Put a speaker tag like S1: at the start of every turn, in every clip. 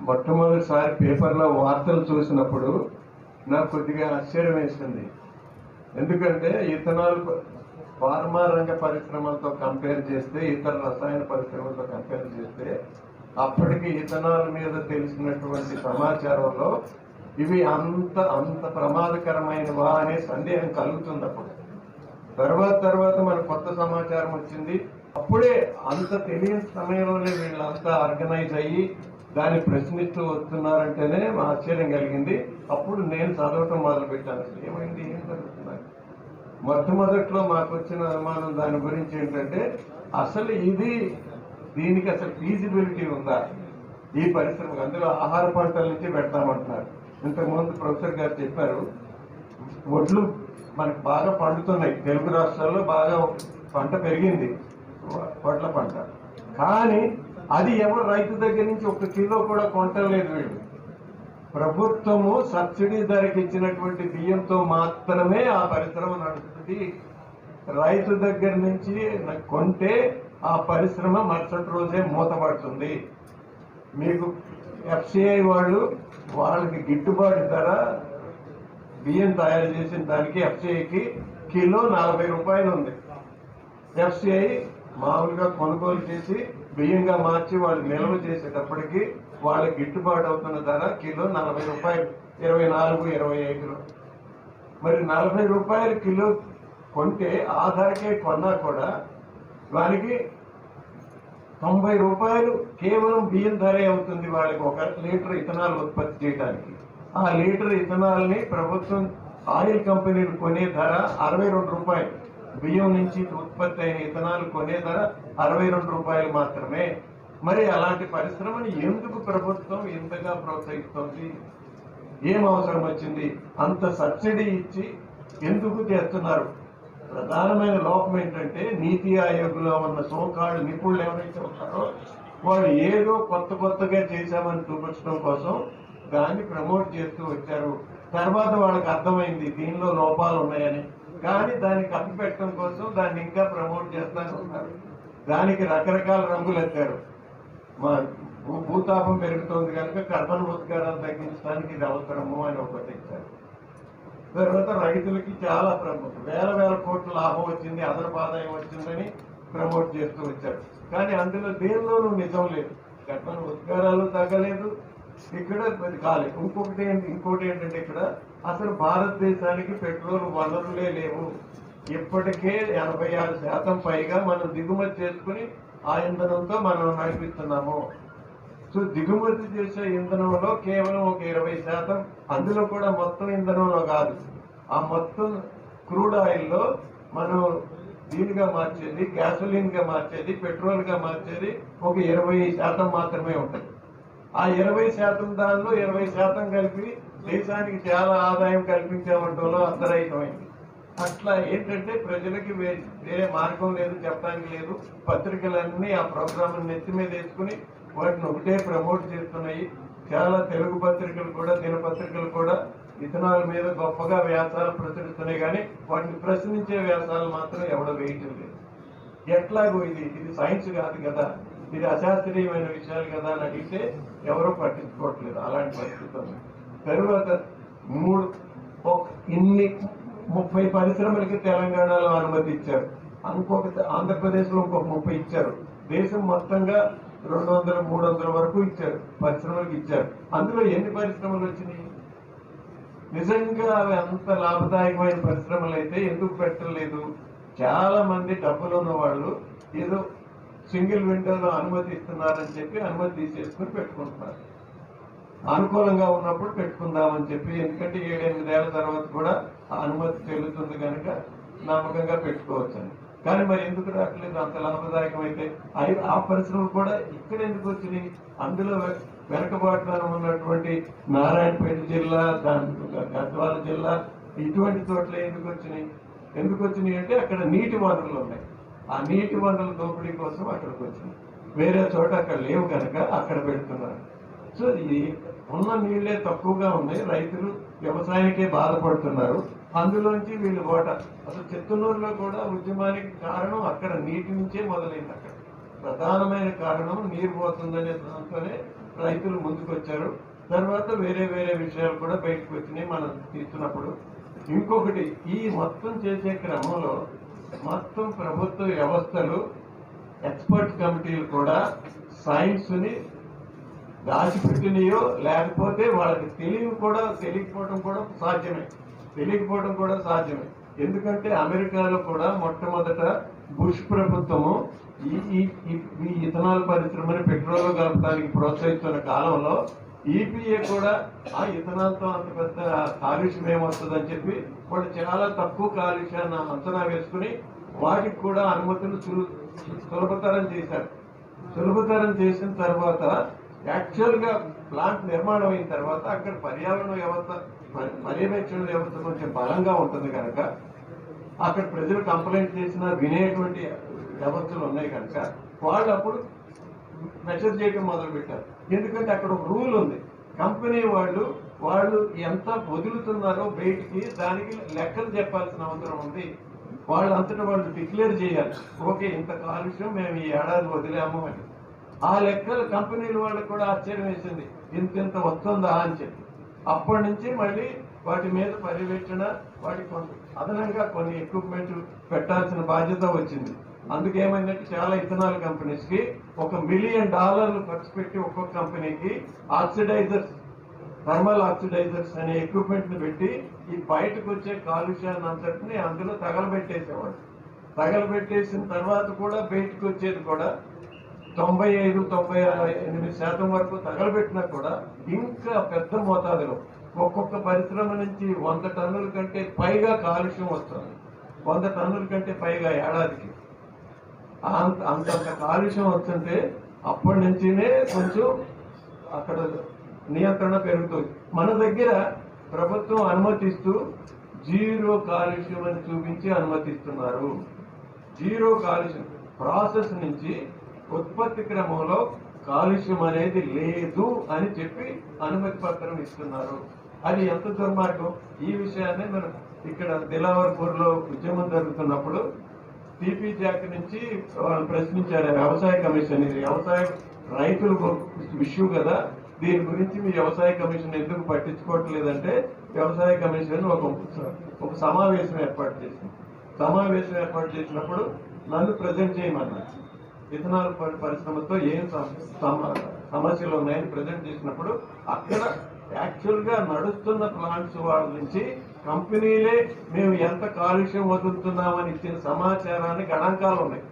S1: మొట్టమొదటిసారి పేపర్లో వార్తలు చూసినప్పుడు నాకు కొద్దిగా ఆశ్చర్యం వేసింది. ఎందుకంటే ఇథనాల్ ఫార్మా రంగ పరిశ్రమలతో కంపేర్ చేస్తే ఇతర రసాయన పరిశ్రమలతో కంపేర్ చేస్తే అప్పటికి ఇథనాల్ మీద తెలిసినటువంటి సమాచారంలో ఇవి అంత అంత ప్రమాదకరమైనవా అనే సందేహం కలుగుతుంది అప్పుడు. తర్వాత తర్వాత మన కొత్త సమాచారం వచ్చింది. అప్పుడే అంత తెలియని సమయంలోనే వీళ్ళంతా ఆర్గనైజ్ అయ్యి దాన్ని ప్రశ్నిస్తూ వస్తున్నారంటేనే ఆశ్చర్యం కలిగింది. అప్పుడు నేను చదవటం మొదలుపెట్టాను. అసలు ఏమైంది? ఏం జరుగుతున్నాయి మొట్టమొదట్లో మాకు వచ్చిన అనుమానం దాని గురించి ఏంటంటే అసలు ఇది దీనికి అసలు ఫీజిబిలిటీ ఉందా? ఈ పరిశ్రమ అందులో ఆహార పంటల నుంచి పెడతామంటున్నారు. ఇంతకుముందు ప్రొఫెసర్ గారు చెప్పారు వడ్లు మనకు బాగా పండుతున్నాయి. తెలుగు రాష్ట్రాల్లో బాగా పంట పెరిగింది వ- వడ్ల పంట. కానీ అది ఎవరు రైతు దగ్గర నుంచి ఒక కిలో కూడా కొంటలేదు వీళ్ళు. ప్రభుత్వము సబ్సిడీ ధరకి ఇచ్చినటువంటి బియ్యంతో మాత్రమే ఆ పరిశ్రమ నడుస్తుంది రైతు దగ్గర నుంచి కొంటే ఆ పరిశ్రమ మరుసటి రోజే మూతపడుతుంది. మీకు ఎఫ్సిఐ వాళ్ళు వాళ్ళకి గిట్టుబాటు ధర బియ్యం తయారు చేసిన దానికి ఎఫ్సిఐకి కిలో నలభై రూపాయలు ఉంది. ఎఫ్సిఐ మామూలుగా కొనుగోలు చేసి బియ్యంగా మార్చి వాళ్ళు నిల్వ చేసేటప్పటికి వాళ్ళకి గిట్టుబాటు అవుతున్న ధర కిలో నలభై రూపాయలు ఇరవై నాలుగు ఇరవై ఐదులో. మరి నలభై రూపాయలు కిలో కొంటే ఆ ధరకే కొన్నా కూడా వారికి తొంభై రూపాయలు కేవలం బియ్యం ధరే అవుతుంది వాళ్ళకి ఒక లీటర్ ఇథనాల్ ఉత్పత్తి చేయడానికి. ఆ లీటర్ ఇథనాల్ని ప్రభుత్వం ఆయిల్ కంపెనీలు కొనే ధర అరవై రెండు రూపాయలు. బియ్యం నుంచి ఉత్పత్తి అయిన ఇథనాల్ కొనే ధర అరవై రెండు రూపాయలు మాత్రమే. మరి అలాంటి పరిశ్రమని ఎందుకు ప్రభుత్వం ఎంతగా ప్రోత్సహిస్తోంది? ఏం అవసరం వచ్చింది? అంత సబ్సిడీ ఇచ్చి ఎందుకు చేస్తున్నారు? ప్రధానమైన లోపం ఏంటంటే నీతి ఆయోగ్లో ఉన్న సోకాళ్ళు నిపుణులు ఎవరైతే ఉన్నారో వాళ్ళు ఏదో కొత్త కొత్తగా చేశామని చూపించడం కోసం దాన్ని ప్రమోట్ చేస్తూ వచ్చారు. తర్వాత వాళ్ళకి అర్థమైంది దీనిలో లోపాలు ఉన్నాయని. కానీ దాన్ని కప్పిపెట్టడం కోసం దాన్ని ఇంకా ప్రమోట్ చేస్తానే ఉన్నారు. దానికి రకరకాల రంగులు ఎత్తారు. మా భూ- భూతాపం పెరుగుతోంది కనుక కర్బన ఉద్గారాలు తగ్గించడానికి ఇది అవసరము అని ఒకటి ఇచ్చారు. తర్వాత రైతులకి చాలా ప్రమోట్ వేల వేల కోట్ల లాభం వచ్చింది అదనపు ఆదాయం వచ్చిందని ప్రమోట్ చేస్తూ వచ్చారు. కానీ అందులో దేనిలోనూ నిజం లేదు. కర్బన ఉద్గారాలు తగ్గలేదు. ఇక్కడ కాలేదు ఇంకొకటి ఇంకోటి ఏంటంటే ఇక్కడ అసలు భారతదేశానికి పెట్రోల్ వనరులే లేవు. ఇప్పటికే ఎనభై ఆరు శాతం పైగా మనం దిగుమతి చేసుకుని ఆ ఇంధనంతో మనం నడిపిస్తున్నాము. సో దిగుమతి చేసే ఇంధనంలో కేవలం ఒక ఇరవై శాతం అందులో కూడా మొత్తం ఇంధనంలో కాదు. ఆ మొత్తం క్రూడ్ ఆయిల్లో మనం దీనిగా మార్చేది గ్యాసోలిన్గా మార్చేది పెట్రోల్గా మార్చేది ఒక ఇరవై శాతం మాత్రమే ఉంటుంది. ఆ ఇరవై శాతం దానిలో ఇరవై శాతం కలిపి దేశానికి చాలా ఆదాయం కల్పించామంటంలో అంతరాయితమైంది. అట్లా ఏంటంటే ప్రజలకి వేరే మార్గం లేదు చెప్పడానికి లేదు. పత్రికలన్నీ ఆ ప్రోగ్రామ్ నెత్తి మీద వేసుకుని వాటిని ఒకటే ప్రమోట్ చేస్తున్నాయి. చాలా తెలుగు పత్రికలు కూడా దినపత్రికలు కూడా ఇథనాల్ మీద గొప్పగా వ్యాసాలు ప్రచురిస్తున్నాయి. కానీ వాటిని ప్రశ్నించే వ్యాసాలు మాత్రం ఎవడ వేయటం లేదు. ఎట్లాగో ఇది? ఇది సైన్స్ కాదు కదా. ఇది అశాస్త్రీయమైన విషయాలు కదా అని అడిగితే ఎవరూ పట్టించుకోవట్లేదు అలాంటి పరిస్థితులు తర్వాత తరువాత మూడు ఇన్ని ముప్పై పరిశ్రమలకి తెలంగాణలో అనుమతి ఇచ్చారు. ఇంకొక ఆంధ్రప్రదేశ్లో ఇంకొక ముప్పై ఇచ్చారు. దేశం మొత్తంగా రెండు వందల మూడు వందల వరకు ఇచ్చారు. పరిశ్రమలకు ఇచ్చారు. అందులో ఎన్ని పరిశ్రమలు వచ్చినాయి? నిజంగా అవి అంత లాభదాయకమైన పరిశ్రమలు అయితే ఎందుకు పెట్టలేదు? చాలా మంది డబ్బులు ఉన్న వాళ్ళు ఏదో సింగిల్ విండోలో అనుమతి ఇస్తున్నారని చెప్పి అనుమతి తీసేసుకుని పెట్టుకుంటున్నారు. అనుకూలంగా ఉన్నప్పుడు పెట్టుకుందామని చెప్పి ఎందుకంటే ఏడెనిమిదేళ్ళ తర్వాత కూడా అనుమతి చెల్లుతుంది కనుక నమ్మకంగా పెట్టుకోవచ్చని కానీ మరి ఎందుకు రావట్లేదు? అంత లాభదాయకం అయితే ఆ పరిశ్రమలు కూడా ఇక్కడ ఎందుకు వచ్చినాయి అందులో వె- ఉన్నటువంటి నారాయణపేట జిల్లా దాని గద్వాల జిల్లా ఇటువంటి చోట్ల ఎందుకు వచ్చినాయి? ఎందుకు వచ్చినాయి అంటే అక్కడ నీటి వనరులు ఉన్నాయి. ఆ నీటి వనరుల దోపిడీ కోసం అక్కడికి వచ్చినాయి. వేరే చోట అక్కడ లేవు కనుక అక్కడ పెడుతున్నారు. సో ఈ ఉన్న నీళ్ళే తక్కువగా ఉన్నాయి. రైతులు వ్యవసాయానికే బాధపడుతున్నారు. అందులోంచి వీళ్ళు ఓట అసలు చిత్తూరులో కూడా ఉద్యమానికి కారణం అక్కడ నీటి నుంచే మొదలైంది అక్కడ. ప్రధానమైన కారణం నీరు పోతుందనే దాంతోనే రైతులు ముందుకొచ్చారు. తర్వాత వేరే వేరే విషయాలు కూడా బయటకు వచ్చినాయి మనం తీస్తున్నప్పుడు. ఇంకొకటి ఈ మొత్తం చేసే క్రమంలో మొత్తం ప్రభుత్వ వ్యవస్థలు ఎక్స్పర్ట్ కమిటీలు కూడా సైన్స్ని దాచిపెట్టినయో లేకపోతే వాళ్ళకి తెలివి కూడా తెలియకపోవడం కూడా సాధ్యమే. తెలియకపోవడం కూడా సాధ్యమే. ఎందుకంటే అమెరికాలో కూడా మొట్టమొదట బుష్ ప్రభుత్వము ఈ ఈ- ఇథనాల్ పరిశ్రమని పెట్రోల్ కలపడానికి ప్రోత్సహిస్తున్న కాలంలో ఈపీఏ కూడా ఆ ఇథనాల్తో అంత పెద్ద కాలుష్యం ఏమొస్తుందని చెప్పి వాళ్ళు చాలా తక్కువ కాలుష్యాన్ని అంచనా వేసుకుని వాటికి కూడా అనుమతులు సులభతరం చేశారు. సులభతరం చేసిన తర్వాత యాక్చువల్గా ప్లాంట్ నిర్మాణం అయిన తర్వాత అక్కడ పర్యావరణ వ్యవస్థ పర్యవేక్షణ వ్యవస్థ కొంచెం బలంగా ఉంటుంది కనుక అక్కడ ప్రజలు కంప్లైంట్ చేసిన వినేటువంటి వ్యవస్థలు ఉన్నాయి కనుక వాళ్ళు అప్పుడు మెసేజ్ చేయడం మొదలుపెట్టారు. ఎందుకంటే అక్కడ ఒక రూల్ ఉంది. కంపెనీ వాళ్ళు వాళ్ళు ఎంత వదులుతున్నారో బయటికి దానికి లెక్కలు చెప్పాల్సిన అవసరం ఉంది. వాళ్ళంతటా వాళ్ళు డిక్లేర్ చేయాలి. ఓకే ఇంత కాలుష్యం మేము ఈ ఏడాది వదిలాము అని. ఆ లెక్కలు కంపెనీల వాళ్ళకి కూడా ఆశ్చర్యం వేసింది. ఇంత ఇంత వస్తుందా అని చెప్పి. అప్పటి నుంచి మళ్ళీ వాటి మీద పర్యవేక్షణ వాటికి కొంత అదనంగా కొన్ని ఎక్విప్మెంట్ పెట్టాల్సిన బాధ్యత వచ్చింది. అందుకేమైందంటే చాలా ఇథనాల్ కంపెనీస్కి ఒక మిలియన్ డాలర్లు ఖర్చు పెట్టి ఒక్కొక్క కంపెనీకి ఆక్సిడైజర్స్ థర్మల్ ఆక్సిడైజర్స్ అనే ఎక్విప్మెంట్ని పెట్టి ఈ బయటకు వచ్చే కాలుష్యాన్ని అంతటిని అందులో తగలబెట్టేసేవాడు తగలబెట్టేసిన తర్వాత కూడా బయటకు వచ్చేది కూడా తొంభై ఐదు తొంభై ఎనిమిది శాతం వరకు తగలబెట్టినా కూడా ఇంకా పెద్ద మోతాదులో ఒక్కొక్క పరిశ్రమ నుంచి వంద టన్నుల కంటే పైగా కాలుష్యం వస్తుంది. వంద టన్నుల కంటే పైగా ఏడాదికి. అంత అంతంత కాలుష్యం వస్తుంటే అప్పటి నుంచినే కొంచెం అక్కడ నియంత్రణ పెరుగుతుంది. మన దగ్గర ప్రభుత్వం అనుమతిస్తూ జీరో కాలుష్యం అని చూపించి అనుమతిస్తున్నారు. జీరో కాలుష్యం ప్రాసెస్ నుంచి ఉత్పత్తి క్రమంలో కాలుష్యం అనేది లేదు అని చెప్పి అనుమతి పత్రం ఇస్తున్నారు. అది ఎంత దుర్మార్గం? ఈ విషయాన్ని మనం ఇక్కడ దిలావర్పూర్లో ఉద్యమం జరుగుతున్నప్పుడు టీపీ జాక్ నుంచి వాళ్ళు ప్రశ్నించారు. వ్యవసాయ కమిషన్ ఇది. వ్యవసాయ రైతుల ఇష్యూ కదా. దీని గురించి మీ వ్యవసాయ కమిషన్ ఎందుకు పట్టించుకోవట్లేదంటే వ్యవసాయ కమిషన్ ఒక ఒక సమావేశం ఏర్పాటు చేసింది. సమావేశం ఏర్పాటు చేసినప్పుడు నన్ను ప్రజెంట్ చేయమన్నారు. ఇథనాల్ పరిశ్రమతో ఏం సమస్యలు ఉన్నాయని ప్రజెంట్ చేసినప్పుడు అక్కడ యాక్చువల్గా నడుస్తున్న ప్లాంట్స్ వాళ్ళ నుంచి కంపెనీలే మేము ఎంత కాలుష్యం వదులుతున్నామని ఇచ్చిన సమాచారాన్ని గణాంకాలు ఉన్నాయి.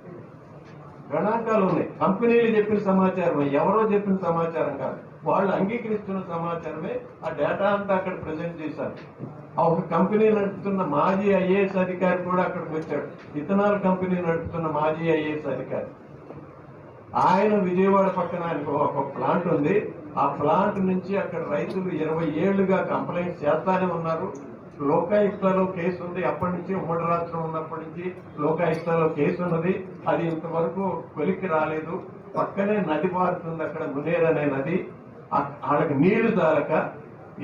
S1: గణాంకాలు ఉన్నాయి. కంపెనీలు చెప్పిన సమాచారం ఎవరో చెప్పిన సమాచారం కాదు. వాళ్ళు అంగీకరిస్తున్న సమాచారమే ఆ డేటా అంతా అక్కడ ప్రజెంట్ చేశారు. ఒక కంపెనీ నడుపుతున్న మాజీ ఐఏఎస్ అధికారి కూడా అక్కడికి వచ్చాడు. ఇథనాల్ కంపెనీ నడుపుతున్న మాజీ ఐఏఎస్ అధికారి. ఆయన విజయవాడ పక్కన ఆయనకు ఒక ప్లాంట్ ఉంది. ఆ ప్లాంట్ నుంచి అక్కడ రైతులు ఇరవై ఏళ్ళుగా కంప్లైంట్ చేస్తానే ఉన్నారు. లోకాయుక్తలో కేసు ఉంది. అప్పటి నుంచి ఉమ్మడి రాష్ట్రం ఉన్నప్పటి నుంచి లోకాయుక్తలో కేసు ఉన్నది. అది ఇంతవరకు కొలిక్కి రాలేదు. పక్కనే నది పారుతుంది అక్కడ మునేర్ అనే నది. వాళ్ళకి ఆడకి నీళ్ళు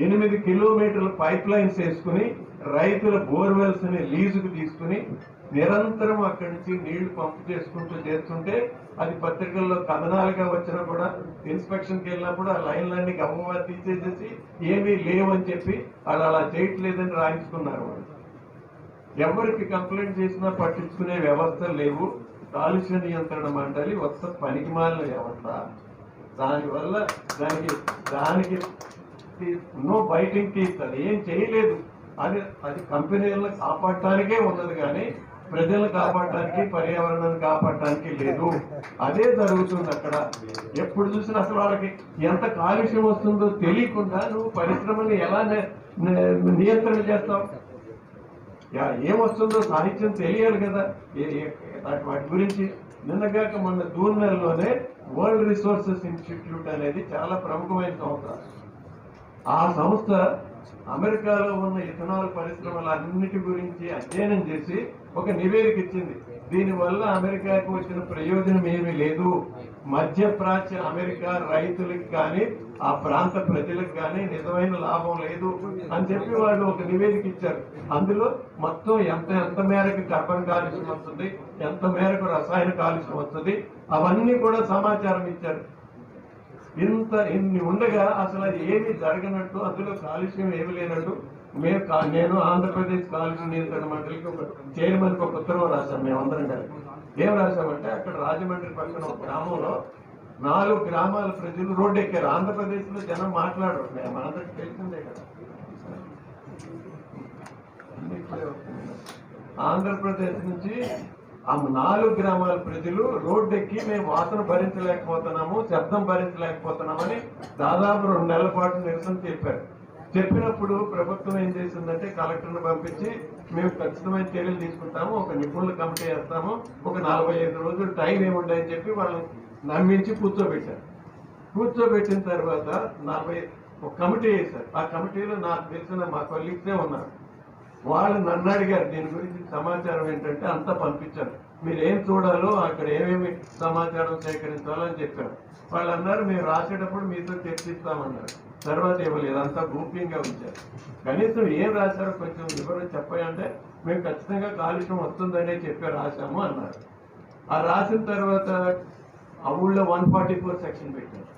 S1: ఎనిమిది కిలోమీటర్ల పైప్ లైన్స్ వేసుకుని రైతుల బోర్వెల్స్ని లీజుకు తీసుకుని నిరంతరం అక్కడి నుంచి నీళ్ళు పంపు చేసుకుంటూ చేస్తుంటే అది పత్రికల్లో కథనాలుగా వచ్చినా కూడా ఇన్స్పెక్షన్కి వెళ్ళినప్పుడు ఆ లైన్లన్నీ గమ్మగా తీసేసేసి ఏమీ లేవని చెప్పి వాళ్ళు అలా చేయట్లేదని రాయించుకున్నారు వాళ్ళు. ఎవరికి కంప్లైంట్ చేసినా పట్టించుకునే వ్యవస్థ లేవు. కాలుష్య నియంత్రణ మండలి ఒక్క పనికిమాలిన వ్యవస్థ. దానివల్ల దానికి దానికి నో బైటింగ్ తీస్తారు. ఏం చేయలేదు. అది అది కంపెనీలను కాపాడటానికే ఉన్నది కానీ ప్రజలను కాపాడటానికి పర్యావరణాన్ని కాపాడటానికి లేదు. అదే జరుగుతుంది అక్కడ. ఎప్పుడు చూసినా అసలు వాళ్ళకి ఎంత కాలుష్యం వస్తుందో తెలియకుండా నువ్వు పరిశ్రమని ఎలా నియంత్రణ చేస్తావు? యా ఏమొస్తుందో సాహిత్యం తెలియాలి కదా. వాటి- గురించి నిన్నగాక మొన్న జూన్ వరల్డ్ రిసోర్సెస్ ఇన్స్టిట్యూట్ అనేది చాలా ప్రముఖమైన సంస్థ. ఆ సంస్థ అమెరికాలో ఉన్న ఇథనాల్ పరిశ్రమలన్నిటి గురించి అధ్యయనం చేసి ఒక నివేదిక ఇచ్చింది. దీనివల్ల అమెరికాకు వచ్చిన ప్రయోజనం ఏమీ లేదు. మధ్య ప్రాచ్య అమెరికా రైతులకు కానీ ఆ ప్రాంత ప్రజలకు కానీ నిజమైన లాభం లేదు అని చెప్పి వాళ్ళు ఒక నివేదిక ఇచ్చారు. అందులో మొత్తం ఎంత ఎంత మేరకు కర్బన్ కాలుష్యం వస్తుంది ఎంత మేరకు రసాయన కాలుష్యం వస్తుంది అవన్నీ కూడా సమాచారం ఇచ్చారు. ఇంత ఇన్ని ఉండగా అసలు అది ఏమీ జరగనట్టు అందులో కాలుష్యం ఏమి లేనట్టు మేము నేను ఆంధ్రప్రదేశ్ కాలుష్య నియంత్రణ మండలికి ఒక చైర్మన్ ఒక ఉత్తర్వు రాశాం మేమందరం కలిసి ఏం రాశామంటే అక్కడ రాజమండ్రి పక్కన ఒక గ్రామంలో నాలుగు గ్రామాల ప్రజలు రోడ్డు ఎక్కారు ఆంధ్రప్రదేశ్లో జనం మాట్లాడరు. మేము అందరికి తెలిసిందే కదా. ఆంధ్రప్రదేశ్ నుంచి ఆ నాలుగు గ్రామాల ప్రజలు రోడ్డు ఎక్కి మేము వాసన భరించలేకపోతున్నాము శబ్దం భరించలేకపోతున్నామని దాదాపు రెండు నెలల పాటు నిరసన చెప్పారు. చెప్పినప్పుడు ప్రభుత్వం ఏం చేసిందంటే కలెక్టర్ను పంపించి మేము ఖచ్చితమైన చర్యలు తీసుకుంటాము ఒక నిపుణుల కమిటీ వేస్తాము ఒక నలభై ఐదు రోజులు టైం ఏముండని చెప్పి వాళ్ళని నమ్మించి కూర్చోబెట్టారు. కూర్చోబెట్టిన తర్వాత నలభై ఒక కమిటీ వేశారు. ఆ కమిటీలో నాకు తెలిసిన మా కొలీగ్సే ఉన్నారు. వాళ్ళు నన్ను అడిగారు దీని గురించి సమాచారం ఏంటంటే అంతా పంపించారు. మీరు ఏం చూడాలో అక్కడ ఏమేమి సమాచారం సేకరించాలో అని చెప్పారు. వాళ్ళు అన్నారు మేము రాసేటప్పుడు మీతో చర్చిస్తామన్నారు. తర్వాత ఇవ్వలేదు అంతా గోప్యంగా ఉంచారు. కనీసం ఏం రాశారో కొంచెం వివరణ చెప్పాయంటే మేము ఖచ్చితంగా కాలుష్యం వస్తుందనే చెప్పి రాశాము అన్నారు. ఆ రాసిన తర్వాత ఆ ఊళ్ళో వన్ ఫార్టీ ఫోర్ సెక్షన్ పెట్టారు.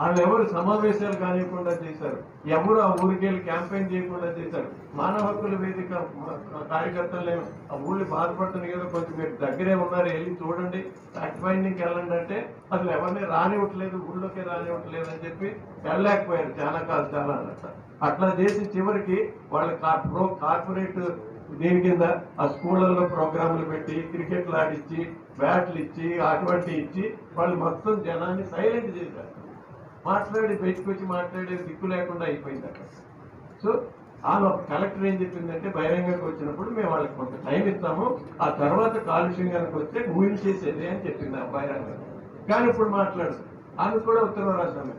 S1: వాళ్ళు ఎవరు సమావేశాలు కానివ్వకుండా చేశారు. ఎవరు ఆ ఊరికి వెళ్ళి క్యాంపెయిన్ చేయకుండా చేశారు. మానవ హక్కుల వేదిక కార్యకర్తలు ఆ ఊళ్ళో బాధపడుతుంది కదా కొంచెం మీరు దగ్గరే ఉన్నారు వెళ్ళి చూడండి ఫ్యాక్ట్ ఫైండింగ్కి వెళ్ళండి అంటే అసలు ఎవరిని రానివ్వట్లేదు ఊళ్ళోకి రానివ్వట్లేదు అని చెప్పి వెళ్ళలేకపోయారు చాలా కాదు చాలా అన్నట్టు. అట్లా చేసి చివరికి వాళ్ళ ప్రో కార్పొరేట్ దీని కింద ఆ స్కూళ్ళల్లో ప్రోగ్రాములు పెట్టి క్రికెట్లు ఆడిచ్చి బ్యాట్లు ఇచ్చి అటువంటి ఇచ్చి వాళ్ళు మొత్తం జనాన్ని సైలెంట్ చేశారు. మాట్లాడి బయటకు వచ్చి మాట్లాడే దిక్కు లేకుండా అయిపోయింది అక్కడ. సో ఆమె కలెక్టర్ ఏం చెప్పిందంటే బహిరంగంగా వచ్చినప్పుడు మేము వాళ్ళకి కొంత టైం ఇస్తాము ఆ తర్వాత కాలుష్యం కనుక వస్తే ఊహించేసేది అని చెప్పింది ఆ బహిరంగంగా కానీ ఇప్పుడు మాట్లాడు. ఆమె కూడా ఉత్తరం రాశాము.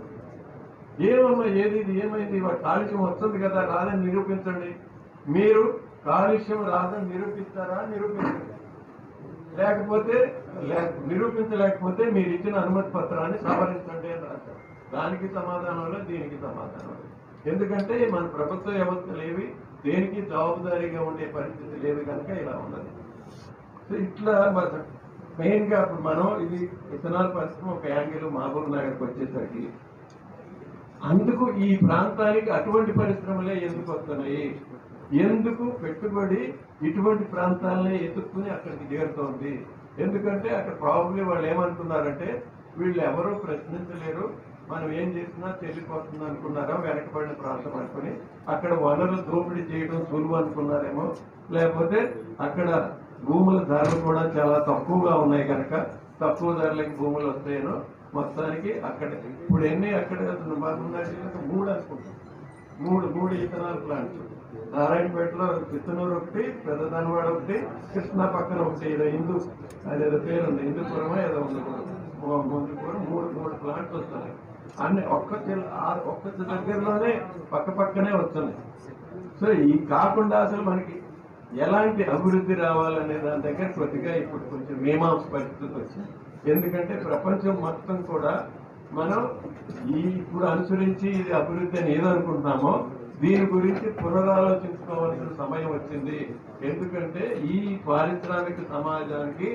S1: ఏమమ్మా ఏది ఇది ఏమైంది? కాలుష్యం వస్తుంది కదా రాదని నిరూపించండి. మీరు కాలుష్యం రాదని నిరూపిస్తారా నిరూపించండి. లేకపోతే నిరూపించలేకపోతే మీరు ఇచ్చిన అనుమతి పత్రాన్ని సవరించండి అని రాశారు. దానికి సమాధానం లేదు దీనికి సమాధానం లేదు. ఎందుకంటే మన ప్రభుత్వ వ్యవస్థలు ఏవి? దేనికి జవాబుదారీగా ఉండే పరిస్థితి లేదు కనుక ఇలా ఉన్నది. సో ఇట్లా మెయిన్గా అప్పుడు మనం ఇది ఇథనాల్ పరిశ్రమ ఒక యాంగిల్ మహబూబ్ నగర్కి వచ్చేసరికి అందుకు ఈ ప్రాంతానికి అటువంటి పరిశ్రమలే ఎందుకు వస్తున్నాయి? ఎందుకు పెట్టుబడి ఇటువంటి ప్రాంతాలనే ఎదుర్కొని అక్కడికి చేరుతోంది? ఎందుకంటే అక్కడ ప్రాబ్లమ్ వాళ్ళు ఏమనుకున్నారంటే వీళ్ళు ఎవరూ ప్రశ్నించలేరు మనం ఏం చేసినా చెల్లిపోతుంది అనుకున్నారా? వెనకబడిన ప్రాంతం అనుకుని అక్కడ వనరులు దోపిడీ చేయడం సులువు అనుకున్నారేమో? లేకపోతే అక్కడ భూముల ధరలు కూడా చాలా తక్కువగా ఉన్నాయి కనుక తక్కువ ధరలకి భూములు వస్తాయనో మొత్తానికి అక్కడ ఇప్పుడు ఎన్ని అక్కడ మాకున్నట్టు మూడు అనుకుంటాం. మూడు మూడు ఇథనాల్ ప్లాంట్స్ నారాయణపేటలో చిత్తనూరు ఒకటి పెద్దదనవాడ ఒకటి కృష్ణా పక్కన ఒకటి ఏదో హిందూ అదేదో పేరు ఉంది హిందూపురమో ఏదో ఉంది. ముందుపురం మూడు మూడు ప్లాంట్స్ వస్తున్నాయి అన్ని ఒక్క ఆ- ఒక్క దగ్గరలోనే పక్క పక్కనే వస్తున్నాయి. సో ఈ కాకుండా అసలు మనకి ఎలాంటి అభివృద్ధి రావాలనే దాని దగ్గర కొద్దిగా ఇప్పుడు కొంచెం మీమాంస పరిస్థితి వచ్చింది. ఎందుకంటే ప్రపంచం మొత్తం కూడా మనం ఈ ఇప్పుడు అనుసరించి ఇది అభివృద్ధి అని ఏదనుకుంటున్నామో దీని గురించి పునరాలోచించుకోవాల్సిన సమయం వచ్చింది. ఎందుకంటే ఈ పారిశ్రామిక సమాజానికి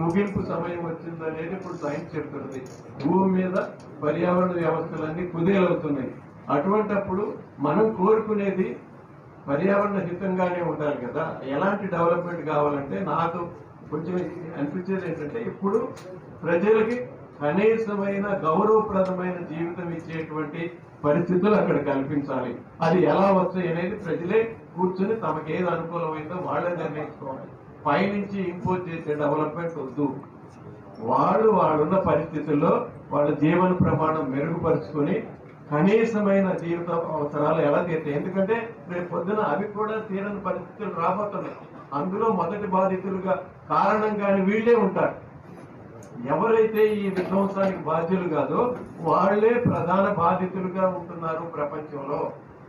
S1: ముగింపు సమయం వచ్చింది అనేది ఇప్పుడు సైన్స్ చెప్తుంది. భూమి మీద పర్యావరణ వ్యవస్థలన్నీ కుదేలవుతున్నాయి. అటువంటప్పుడు మనం కోరుకునేది పర్యావరణ హితంగానే ఉండాలి కదా. ఎలాంటి డెవలప్మెంట్ కావాలంటే నాకు కొంచెం అనిపించేది ఏంటంటే ఇప్పుడు ప్రజలకి కనీసమైన గౌరవప్రదమైన జీవితం ఇచ్చేటువంటి పరిస్థితులు అక్కడ కల్పించాలి. అది ఎలా వస్తాయి అనేది ప్రజలే కూర్చొని తమకు ఏది అనుకూలమైందో వాళ్ళే నిర్ణయించుకోవాలి. పైనుంచి ఇంపోజ్ చేసే డెవలప్మెంట్ వద్దు. వాళ్ళు వాళ్ళున్న పరిస్థితుల్లో వాళ్ళ జీవన ప్రమాణం మెరుగుపరుచుకొని కనీసమైన జీవిత అవసరాలు ఎలా తీర్చాయి ఎందుకంటే రేపు పొద్దున అవి కూడా తీరని పరిస్థితులు రాబోతున్నాయి. అందులో మొదటి బాధితులుగా కానీ వీళ్ళే ఉంటారు. ఎవరైతే ఈ విధ్వంసానికి బాధ్యులు కాదో వాళ్ళే ప్రధాన బాధితులుగా ఉంటున్నారు ప్రపంచంలో.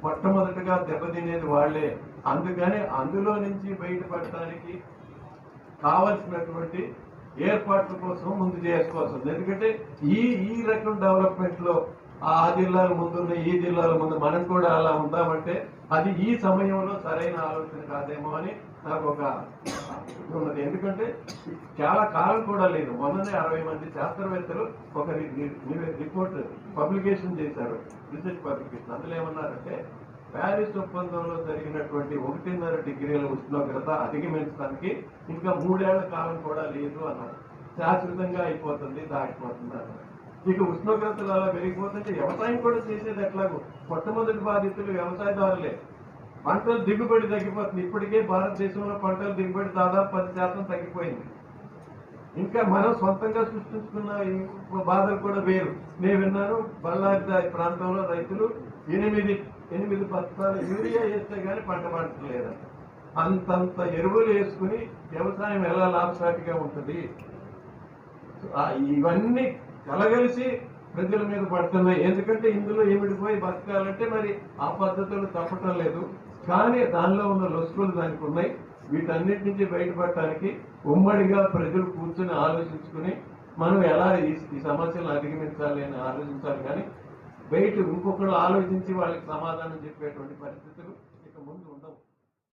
S1: మొట్టమొదటిగా దెబ్బతినేది వాళ్ళే. అందుకని అందులో నుంచి బయటపడటానికి కావలసినటువంటి ఏర్పాట్ల కోసం ముందు చేసుకోవాల్సి ఉంది ఎందుకంటే ఈ ఈ రకం డెవలప్మెంట్లో ఆ జిల్లాల ముందున్న ఈ జిల్లాల ముందు మనం కూడా అలా ఉందామంటే అది ఈ సమయంలో సరైన ఆలోచన కాదేమో అని నాకు ఒక ఉన్నది. ఎందుకంటే చాలా కాలం కూడా లేదు. వందనే అరవై మంది శాస్త్రవేత్తలు ఒక రిపోర్ట్ పబ్లికేషన్ చేశారు. Research publication. అందులో ఏమన్నారంటే ప్యారిస్ ఒప్పందంలో జరిగినటువంటి ఒకటిన్నర డిగ్రీల ఉష్ణోగ్రత అధిగమించడానికి ఇంకా మూడేళ్ళ కాలం కూడా లేదు అన్నారు. శాశ్వతంగా అయిపోతుంది దాటిపోతుంది అన్నారు. ఇక ఉష్ణోగ్రతలు అలా పెరిగిపోతుంటే వ్యవసాయం కూడా చేసేది ఎట్లాగో? మొట్టమొదటి బాధితులు వ్యవసాయదారులే. పంటల దిగుబడి తగ్గిపోతుంది. ఇప్పటికే భారతదేశంలో పంటల దిగుబడి దాదాపు పది శాతం తగ్గిపోయింది. ఇంకా మనం సొంతంగా సృష్టించుకున్న బాధలు కూడా వేరు. నేను విన్నాను బళ్ళారి ప్రాంతంలో రైతులు ఎనిమిది ఎనిమిది బస్తాలు యూరియా వేస్తే కానీ పంట పండలేదంట అంతంత ఎరువులు వేసుకుని వ్యవసాయం ఎలా లాభసాటిగా ఉంటుంది? ఇవన్నీ కలగలిసి ప్రజల మీద పడుతున్నాయి. ఎందుకంటే ఇందులో ఏమిడిపోయి బతకాలంటే మరి ఆ పద్ధతులు తప్పటం లేదు. కానీ దానిలో ఉన్న లొసుకులు దానికి ఉన్నాయి. వీటన్నిటి నుంచి బయటపడటానికి ఉమ్మడిగా ప్రజలు కూర్చొని ఆలోచించుకుని మనం ఎలా ఈ సమస్యలను అధిగమించాలి అని ఆలోచించాలి కానీ బయట ఇంకొకరు ఆలోచించి వాళ్ళకి సమాధానం చెప్పేటువంటి పరిస్థితులు